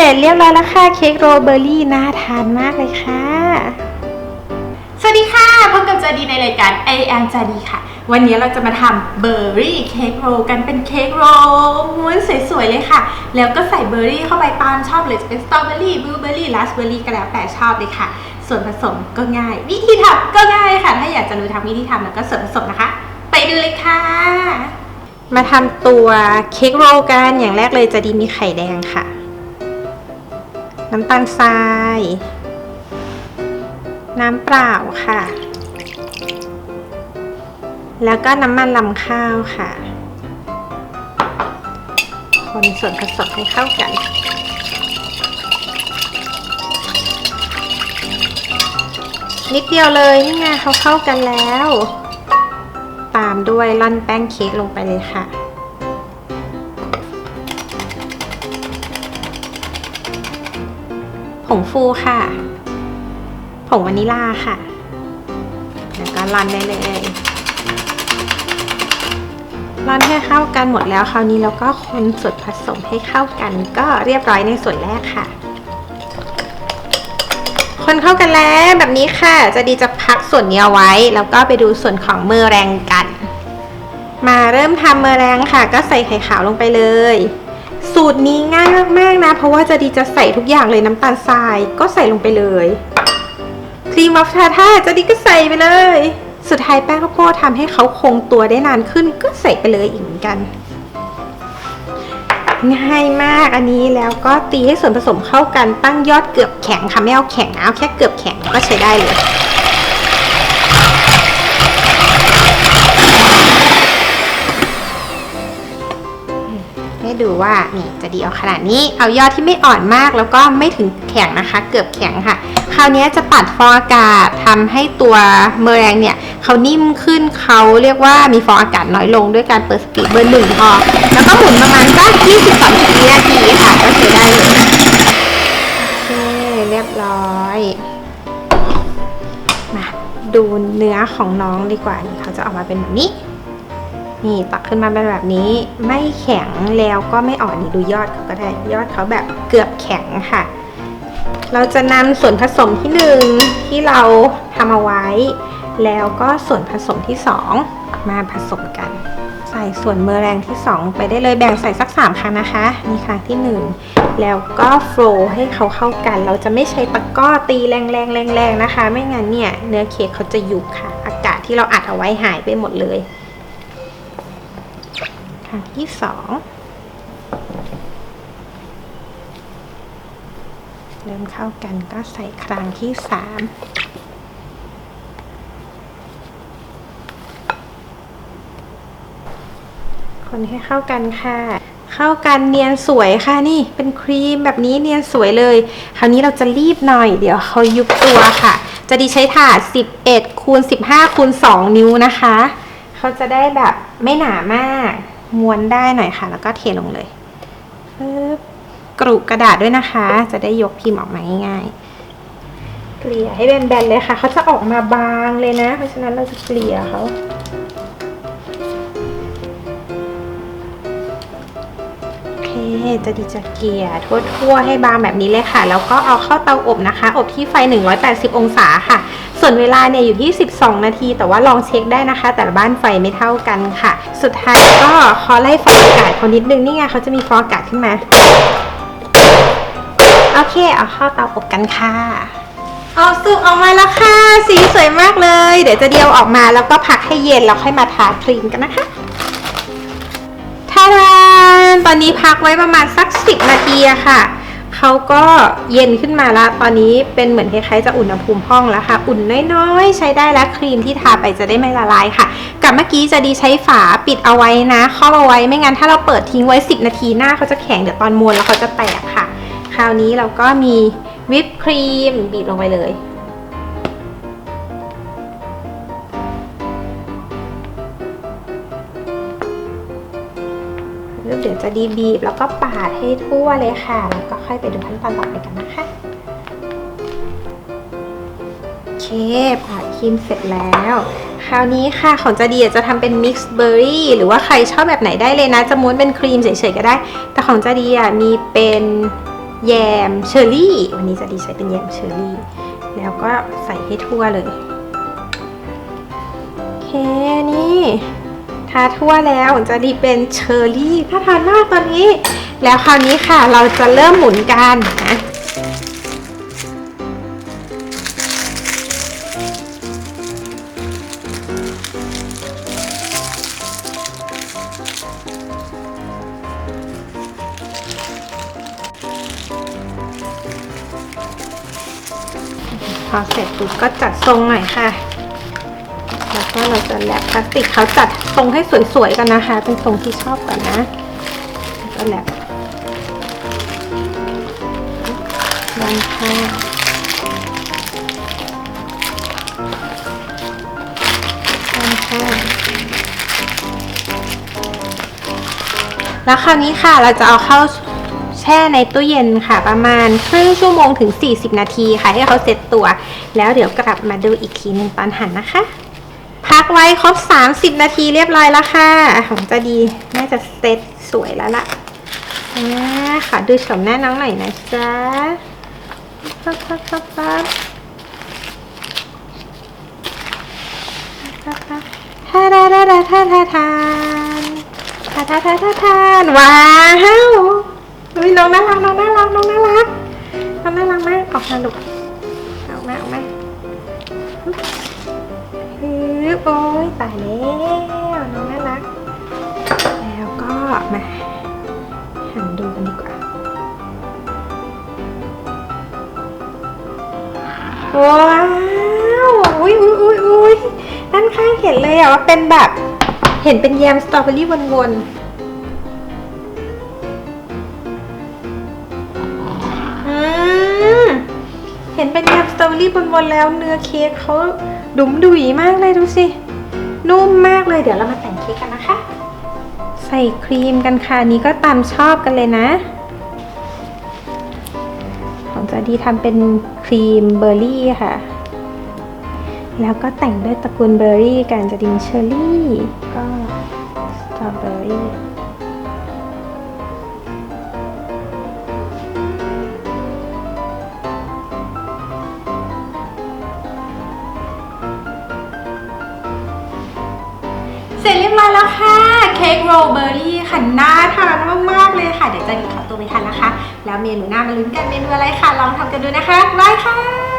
ร็จเรียบร้อยแล้วค่ะเค้กโรลเบอร์รี่น่าทานมากเลยค่ะ สวัสดีค่ะพบกับจาดีในรายการ I am จาดีค่ะ วันนี้เราจะมาทำเบอร์รี่เค้กโรลกันเป็นเค้กโรลม้วนสวยๆเลยค่ะ แล้วก็ใส่เบอร์รี่เข้าไปตามชอบเลยจะเป็นสตรอเบอร์รี่บลูเบอร์รี่ราสเบอร์รี่ก็แล้วแต่ชอบเลยค่ะ ส่วนผสมก็ง่าย วิธีทำก็ง่ายค่ะ ถ้าอยากจะรู้ทำวิธีทำแล้วก็ส่วนผสมนะคะ ไปดูเลยค่ะ มาทำตัวเค้กโรลกันอย่างแรกเลยจะดีมีไข่แดงค่ะ น้ำตาลทราย น้ำเปล่าค่ะ แล้วก็น้ำมันลำข้าวค่ะ คนส่วนผสมให้เข้ากันนิดเดียวเลยนี่ไงเขาเข้ากันแล้ว ตามด้วยร่อนแป้งเค้กลงไปเลยค่ะ ผงฟูค่ะ ผงวานิลาค่ะ แล้วก็ร่อนได้เลยร่อนให้เข้ากันหมดแล้วคราวนี้เราก็คนส่วนผสมให้เข้ากัน ก็เรียบร้อยในส่วนแรกค่ะ คนเข้ากันแล้วแบบนี้ค่ะ จะดีจะพักส่วนนี้เอาไว้ แล้วก็ไปดูส่วนของเมอแรงกัน มาเริ่มทำเมอแรงค่ะ ก็ใส่ไข่ขาวลงไปเลย สูตรนี้ง่ายมากๆนะ เพราะว่าจะดีจะใส่ทุกอย่างเลยน้ำตาลทรายก็ใส่ลงไปเลยครีมมัฟทาท่าจะดีก็ใส่ไปเลย สุดท้ายแป้งข้าวโพดทำให้เขาคงตัวได้นานขึ้นก็ใส่ไปเลยอีกเหมือนกัน ง่ายมากอันนี้แล้วก็ตีให้ส่วนผสมเข้ากันตั้งยอดเกือบแข็งค่ะไม่เอาแข็งนะเอาแค่เกือบแข็งก็ใช้ได้เลย ให้ดูว่านี่จะดีเอาขนาดนี้ เอายอดที่ไม่อ่อนมากแล้วก็ไม่ถึงแข็งนะคะ เกือบแข็งค่ะ คราวนี้จะปัดฟองอากาศทำให้ตัวเมอแรงเนี่ยเขานิ่มขึ้นเขาเรียกว่ามีฟองอากาศน้อยลงด้วยการเปิดสปีดเบอร์หนึ่งพอแล้วก็หมุนประมาณสัก20-30วินาทีค่ะก็ใช้ได้เลยโอเคเรียบร้อยมาดูเนื้อของน้องดีกว่านี่เขาจะออกมาเป็นแบบนี้ นี่ตักขึ้นมาเป็นแบบนี้ ไม่แข็งแล้วก็ไม่อ่อนนี่ดูยอดเขาก็ได้ยอดเขาแบบเกือบแข็งค่ะ เราจะนำส่วนผสมที่หนึ่งที่เราทำเอาไว้ แล้วก็ส่วนผสมที่สองมาผสมกัน ใส่ส่วนเมอแรงที่สองไปได้เลยแบ่งใส่สักสามครั้งนะคะนี่ครั้งที่หนึ่งแล้วก็โฟล์ให้เขาเข้ากัน เราจะไม่ใช้ตะก้อตีแรงๆแรงๆนะคะ ไม่งั้นเนี่ยเนื้อเค้กเขาจะยุบค่ะ อากาศที่เราอัดเอาไว้หายไปหมดเลย ครั้งที่สองเริ่มเข้ากันก็ใส่ครั้งที่สามคนให้เข้ากันค่ะ เข้ากันเนียนสวยค่ะนี่เป็นครีมแบบนี้เนียนสวยเลย คราวนี้เราจะรีบหน่อย เดี๋ยวเขายุบตัวค่ะ จะดีใช้ถาด 11คูณ15คูณ2นิ้วนะคะ เขาจะได้แบบไม่หนามาก ม้วนได้หน่อยค่ะ แล้วก็เทลงเลยปึ๊บกรุกระดาษด้วยนะคะ จะได้ยกพิมพ์ออกมาง่ายๆ เกลี่ยให้แบนๆเลยค่ะ เขาจะออกมาบางเลยนะ เพราะฉะนั้นเราจะเกลี่ยเขา จะดีจะเกลี่ยทั่วๆให้บางแบบนี้เลยค่ะ แล้วก็เอาเข้าเตาอบนะคะ อบที่ไฟ 180 องศาค่ะ ส่วนเวลาเนี่ยอยู่ที่12นาที แต่ว่าลองเช็คได้นะคะ แต่ละบ้านไฟไม่เท่ากันค่ะ สุดท้ายก็ขอไล่ฟองอากาศเขานิดนึงนี่ไงเขาจะมีฟองอากาศขึ้นมา โอเค เอาเข้าเตาอบกันค่ะเอาสุกออกมาแล้วค่ะ สีสวยมากเลย เดี๋ยวจะเดียวออกมาแล้วก็พักให้เย็นแล้วค่อยมาทาครีมกันนะคะทาดา ตอนนี้พักไว้ประมาณสัก 10 นาทีอะค่ะเขาก็เย็นขึ้นมาแล้วตอนนี้เป็นเหมือนคล้ายๆจะอุณหภูมิห้องแล้วค่ะ อุ่นน้อยๆ ใช้ได้แล้วครีมที่ทาไปจะได้ไม่ละลายค่ะ กับเมื่อกี้จะดีใช้ฝาปิดเอาไว้นะครอบเอาไว้ไม่งั้นถ้าเราเปิดทิ้งไว้ 10 นาทีหน้าเขาจะแข็งเดี๋ยวตอนมวนแล้วเขาจะแตกค่ะ คราวนี้เราก็มีวิปครีมบีบลงไปเลย เดี๋ยวจะดีบีบแล้วก็ปาดให้ทั่วเลยค่ะ แล้วก็ค่อยไปดูขั้นตอนต่อไปกันนะคะโอเคปาดครีมเสร็จแล้ว คราวนี้ค่ะของจะดีจะทำเป็นมิกซ์เบอร์รี่หรือว่าใครชอบแบบไหนได้เลยนะ จะม้วนเป็นครีมเฉยๆก็ได้ แต่ของจะดีอะมีเป็นแยมเชอร์รี่ วันนี้จะดีใช้เป็นแยมเชอร์รี่ แล้วก็ใส่ให้ทั่วเลย โอเคนี่ ทาทั่วแล้วจะดีเป็นเชอร์รี่น่าทานมากตอนนี้ แล้วคราวนี้ค่ะเราจะเริ่มหมุนกันนะพอเสร็จปุ๊บก็จัดทรงหน่อยค่ะ ก็เราจะแลบพลาสติกเขาจัดทรงให้สวยๆกันนะคะ เป็นทรงที่ชอบก่อนนะแล้วก็แลบด้านข้างด้านข้างแล้วคราวนี้ค่ะเราจะเอาเข้าแช่ในตู้เย็นค่ะ ประมาณครึ่งชั่วโมงถึง 40 นาทีค่ะ ให้เขาเซ็ตตัว แล้วเดี๋ยวกลับมาดูอีกทีหนึ่งตอนหั่นนะคะ ไว้ครบ 30 นาทีเรียบร้อยแล้วค่ะของจะดีน่าจะเซ็ตสวยแล้วล่ะอ่าขอดูชมหน้าน้องหน่อยนะจ๊ะปั๊บปั๊บปั๊บปั๊บปั๊บปั๊บท่าดาดาท่าท่าท่าท่าท่าท่าท่าท่าว้าวน้องน่ารักน้องน่ารักน้องน่ารักน้องน่ารักมากออกมาลูก โอ้ยตายแล้วน้องน่ารัก แล้วก็มาหันดูกันดีกว่าว้าวอุ้ยอุ้ยอุ้ยอุ้ยด้านข้างเห็นเลยอะว่าเป็นแบบเห็นเป็นแยมสตรอเบอรี่วนๆเห็นเป็นแยมสตรอเบอรี่วนๆแล้วเนื้อเค้กเขา ดุ๋มดุยมากเลยดูสิ นุ่มมากเลยเดี๋ยวเรามาแต่งเค้กกันนะคะ ใส่ครีมกันค่ะนนี้ก็ตามชอบกันเลยนะ ของจะดีทำเป็นครีมเบอร์รี่ค่ะ แล้วก็แต่งด้วยตระกูลเบอร์รี่กันจะดินเชอร์รี่ ก็สตรอเบอร์รี่ เสร็จเรียบร้อยแล้วค่ะ เค้กโรลเบอร์รี่ค่ะน่าทานมากๆเลยค่ะ เดี๋ยวจะดีขอตัวไปทานนะคะ แล้วเมนูหน้ามาลุ้นกันเมนูอะไรค่ะ ลองทำกันดูนะคะบายค่ะ